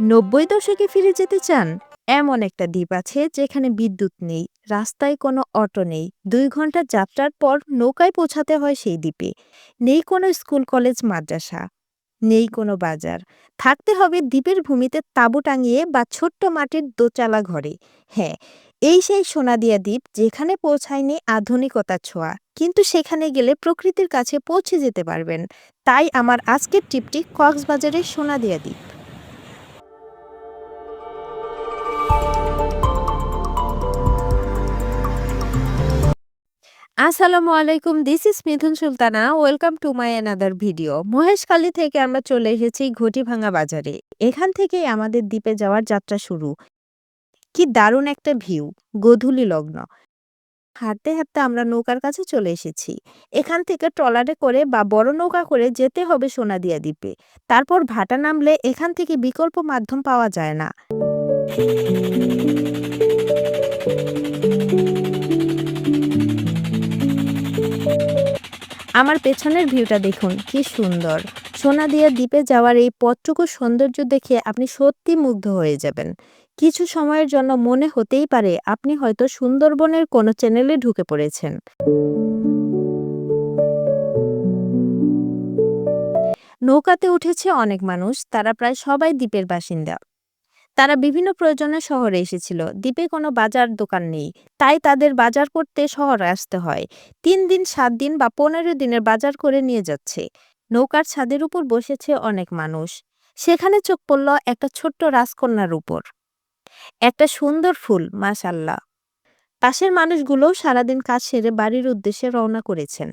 নব্বই দশকে ফিরে যেতে চান, এমন একটা দ্বীপ আছে যেখানে বিদ্যুৎ নেই, রাস্তায় কোনো অটো নেই, দুই ঘণ্টা যাত্রার পর নৌকায় পৌঁছাতে হয় সেই দ্বীপে। নেই কোনো স্কুল, কলেজ, মাদ্রাসা, নেই কোনো বাজার। থাকতে হবে দ্বীপের ভূমিতে তাঁবু টাঙিয়ে বা ছোট্ট মাটির দোচালা ঘরে। হ্যাঁ এই সেই সোনাদিয়া দ্বীপ যেখানে পৌঁছায়নি আধুনিকতা ছোঁয়া, কিন্তু সেখানে গেলে প্রকৃতির কাছে পৌঁছে যেতে পারবেন। তাই আমার আজকের ট্রিপটি কক্সবাজারের সোনাদিয়া দ্বীপ। আসসালামু আলাইকুম this is Mithun Sultana welcome to my another video Maheshkhali থেকে আমরা চলে এসেছি ঘটিভাঙা বাজারে। এখান থেকেই আমাদের দ্বীপে যাওয়ার যাত্রা শুরু। কি দারুণ একটা ভিউ, গোধূলি লগ্ন। হাঁটতে হাঁটতে আমরা নৌকার কাছে চলে এসেছি। এখান থেকে ট্রলারে করে বা বড় নৌকা করে যেতে হবে সোনাদিয়া দ্বীপে। তারপর ভাটা নামলে এখান থেকে বিকল্প মাধ্যম পাওয়া যায় না। আমার পেছনের ভিউটা দেখুন, কি সুন্দর। সোনা সোনাদিয়া দ্বীপে যাওয়ার এই পথটুকু সৌন্দর্য দেখে আপনি সত্যি মুগ্ধ হয়ে যাবেন। কিছু সময়ের জন্য মনে হতেই পারে আপনি হয়তো সুন্দরবনের কোনো চ্যানেলে ঢুকে পড়েছেন। নৌকাতে উঠেছে অনেক মানুষ, তারা প্রায় সবাই দ্বীপের বাসিন্দা। তারা বিভিন্ন প্রয়োজনে শহরে এসেছিল। দ্বীপে কোনো বাজার দোকান নেই। তাই তাদের বাজার করতে শহরে আসতে হয়। তিন দিন, সাত দিন বা পনেরো দিনের বাজার করে নিয়ে যাচ্ছে। নৌকার ছাদের উপর বসেছে অনেক মানুষ। সেখানে চোখ পড়ল একটা ছোট্ট রাজকন্যার উপর। একটা সুন্দর ফুল, মাশাল্লাহ। পাশের মানুষগুলোও সারাদিন কাজ সেরে বাড়ির উদ্দেশ্যে রওনা করেছেন।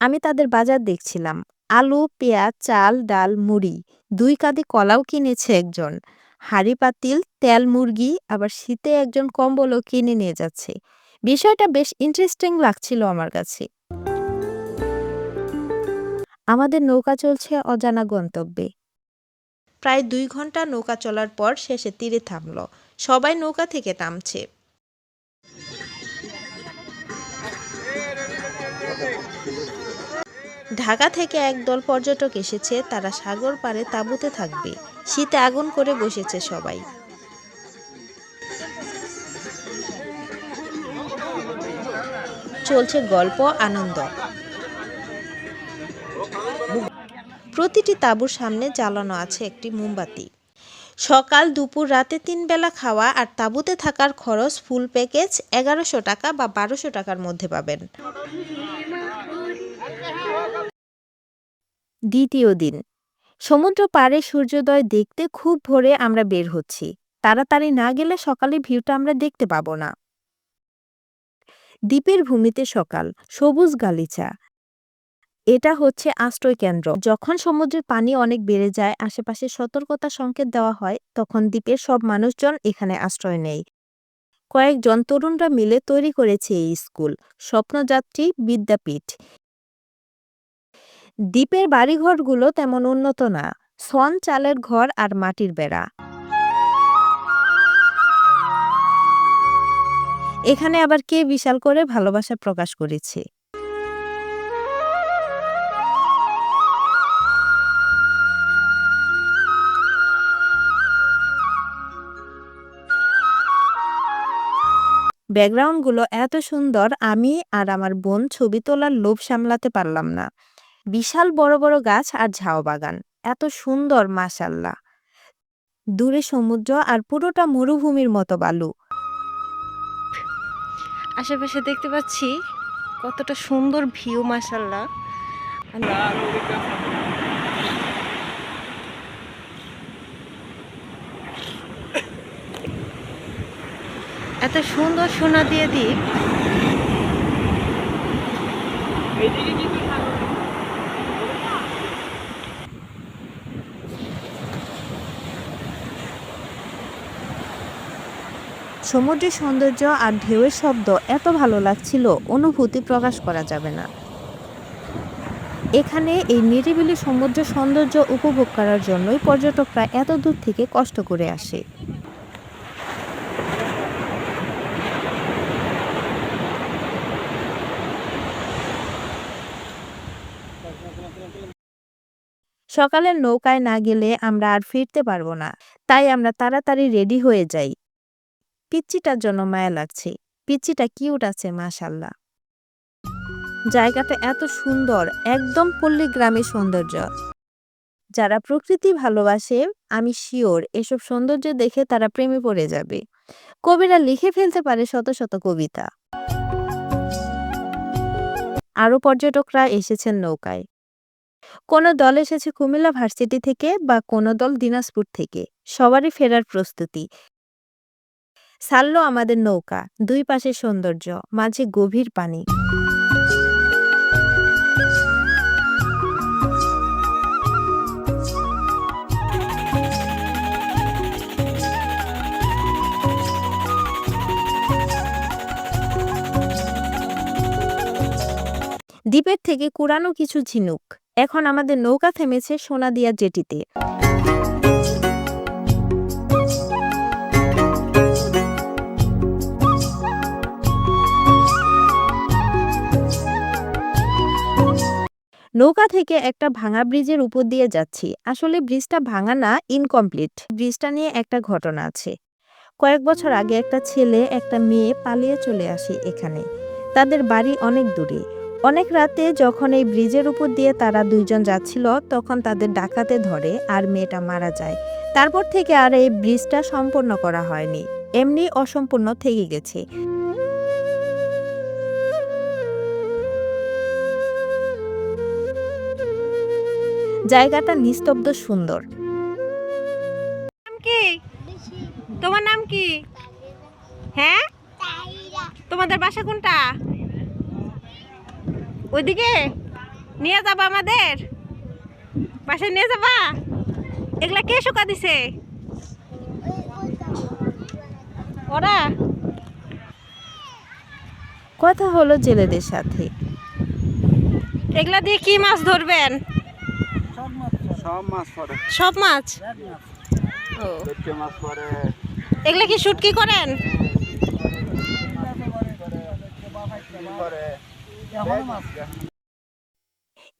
আমি তাদের বাজার দেখছিলাম। আলু, পেঁয়াজ, চাল, ডাল, মুড়ি। দুই কাঁধে কলাও কিনেছে একজন। হাঁড়ি, পাতিল, তেল, মুরগি, আবার শীতে একজন কম্বলও কিনে নিয়ে যাচ্ছে। বিষয়টা বেশ ইন্টারেস্টিং লাগছিল আমার কাছে। আমাদের নৌকা চলছে অজানা গন্তব্যে। প্রায় দুই ঘণ্টা নৌকা চলার পর শেষে তীরে থামলো। সবাই নৌকা থেকে নামছে। ঢাকা থেকে একদল পর্যটক এসেছে, তারা সাগর পাড়ে তাঁবুতে থাকবে। শীতে আগুন করে বসেছে সবাই। চলছে গল্প, আনন্দ। প্রতিটি তাঁবুর সামনে জ্বালানো আছে একটি মোমবাতি। সকাল দুপুর রাতে তিন বেলা খাওয়া আর তাঁবুতে থাকার খরচ ফুল প্যাকেজ এগারোশো টাকা বা বারোশো টাকার মধ্যে পাবেন। দ্বিতীয় দিন। সমুদ্র পাড়ে সূর্যোদয় দেখতে খুব ভোরে আমরা বের হচ্ছি। তাড়াতাড়ি না গেলে সকালে ভিউটা আমরা দেখতে পাবো না। দ্বীপের ভূমিতে সকাল, সবুজ গালিচা। এটা হচ্ছে আশ্রয় কেন্দ্র। যখন সমুদ্রের পানি অনেক বেড়ে যায়, আশেপাশে সতর্কতা সংকেত দেওয়া হয়, তখন দ্বীপের সব মানুষজন এখানে আশ্রয় নেয়। কয়েকজন তরুণরা মিলে তৈরি করেছে এই স্কুল। স্বপ্নযাত্রী বিদ্যাপীঠ। দ্বীপের বাড়িঘরগুলো তেমন উন্নত না সন চালের ঘর আর মাটির বেড়া। এখানে আবার কে বিশাল করে ভালোবাসা প্রকাশ করেছে? ব্যাকগ্রাউন্ডগুলো এত সুন্দর, আমি আর আমার বোন ছবি তোলার লোভ সামলাতে পারলাম না। বিশাল বড় বড় গাছ আর ঝাও বাগান। এত সুন্দর মাশাল্লাহ। দূরে সমুদ্র আর পুরোটা মরুভূমির মতো বালু। আশেপাশে দেখতে পাচ্ছি কতটা সুন্দর ভিউ মাশাল্লাহ। এত সুন্দর সোনা দিয়ে দ্বীপ সমুদ্রের সৌন্দর্য আর ঢেউয়ের শব্দ এত ভালো লাগছিল, অনুভূতি প্রকাশ করা যাবে না। এখানে এই নিরিবিলি সমুদ্র সৌন্দর্য উপভোগ করার জন্যই পর্যটকরা এত দূর থেকে কষ্ট করে আসে। সকালের নৌকায় না গেলে আমরা আর ফিরতে পারব না, তাই আমরা তাড়াতাড়ি রেডি হয়ে যাই। পিচ্চিটার জন্য মায়া লাগছে। পিচ্চিটা কিউট আছে, মাশাল্লাহ। জায়গাটা এত সুন্দর, একদম পল্লী গ্রামের সৌন্দর্য। যারা প্রকৃতি ভালোবাসে, আমি শিওর এসব সৌন্দর্য দেখে তারা প্রেমে পড়ে যাবে। কবিরা লিখে ফেলতে পারে শত শত কবিতা। আরও পর্যটকরা এসেছেন নৌকায়। কোনো দল এসেছে কুমিল্লা ভার্সিটি থেকে বা কোনো দল দিনাজপুর থেকে, সবারই ফেরার প্রস্তুতি। সারল আমাদের নৌকা, দুই পাশে সৌন্দর্য, মাঝে গভীর পানি। দ্বীপের থেকে কুড়ানো কিছু ঝিনুক। এখন আমাদের নৌকা থেমেছে সোনাদিয়া জেটিতে। নৌকা থেকে একটা ভাঙা ব্রিজের উপর দিয়ে যাচ্ছি। আসলে ব্রিজটা ভাঙা না ইনকমপ্লিট ব্রিজটা নিয়ে একটা ঘটনা আছে। কয়েক বছর আগে একটা ছেলে, একটা মেয়ে পালিয়ে চলে আসে এখানে। তাদের বাড়ি অনেক দূরে। অনেক রাতে যখন এই ব্রিজের উপর দিয়ে তারা দুইজন যাচ্ছিল, তখন তাদের ডাকাতে ধরে আর মেয়েটা মারা যায়। তারপর থেকে আর এই ব্রিজটা সম্পূর্ণ করা হয়নি। এমনি অসম্পূর্ণ থেকে গেছে। জায়গাটা নিস্তব্ধ সুন্দর। নাম কি? তোমার নাম কি? হ্যাঁ? তোমাদের বাসা কোনটা? ওইদিকে? নিয়ে যাবা আমাদের? বাসায় নিয়ে যাবা? এগুলা কে শুকা দিছে? ওরা? কথা হলো জেলেদের সাথে। এগুলা দিয়ে কি মাছ ধরবেন? সব মাছ পরে সব মাছ? ও। মাছ পরে এগুলা কি শুটকি করেন?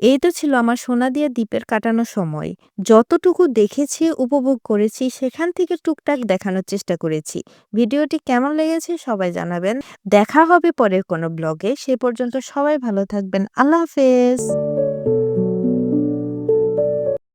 এই তো ছিল আমার সোনা সোনাদিয়া দ্বীপের কাটানো সময়। যতটুকু দেখেছি উপভোগ করেছি সেখান থেকে টুকটাক দেখানোর চেষ্টা করেছি। ভিডিওটি কেমন লেগেছে সবাই জানাবেন। দেখা হবে পরের কোনো ব্লগে। সে পর্যন্ত সবাই ভালো থাকবেন। আল্লাহ হাফেজ।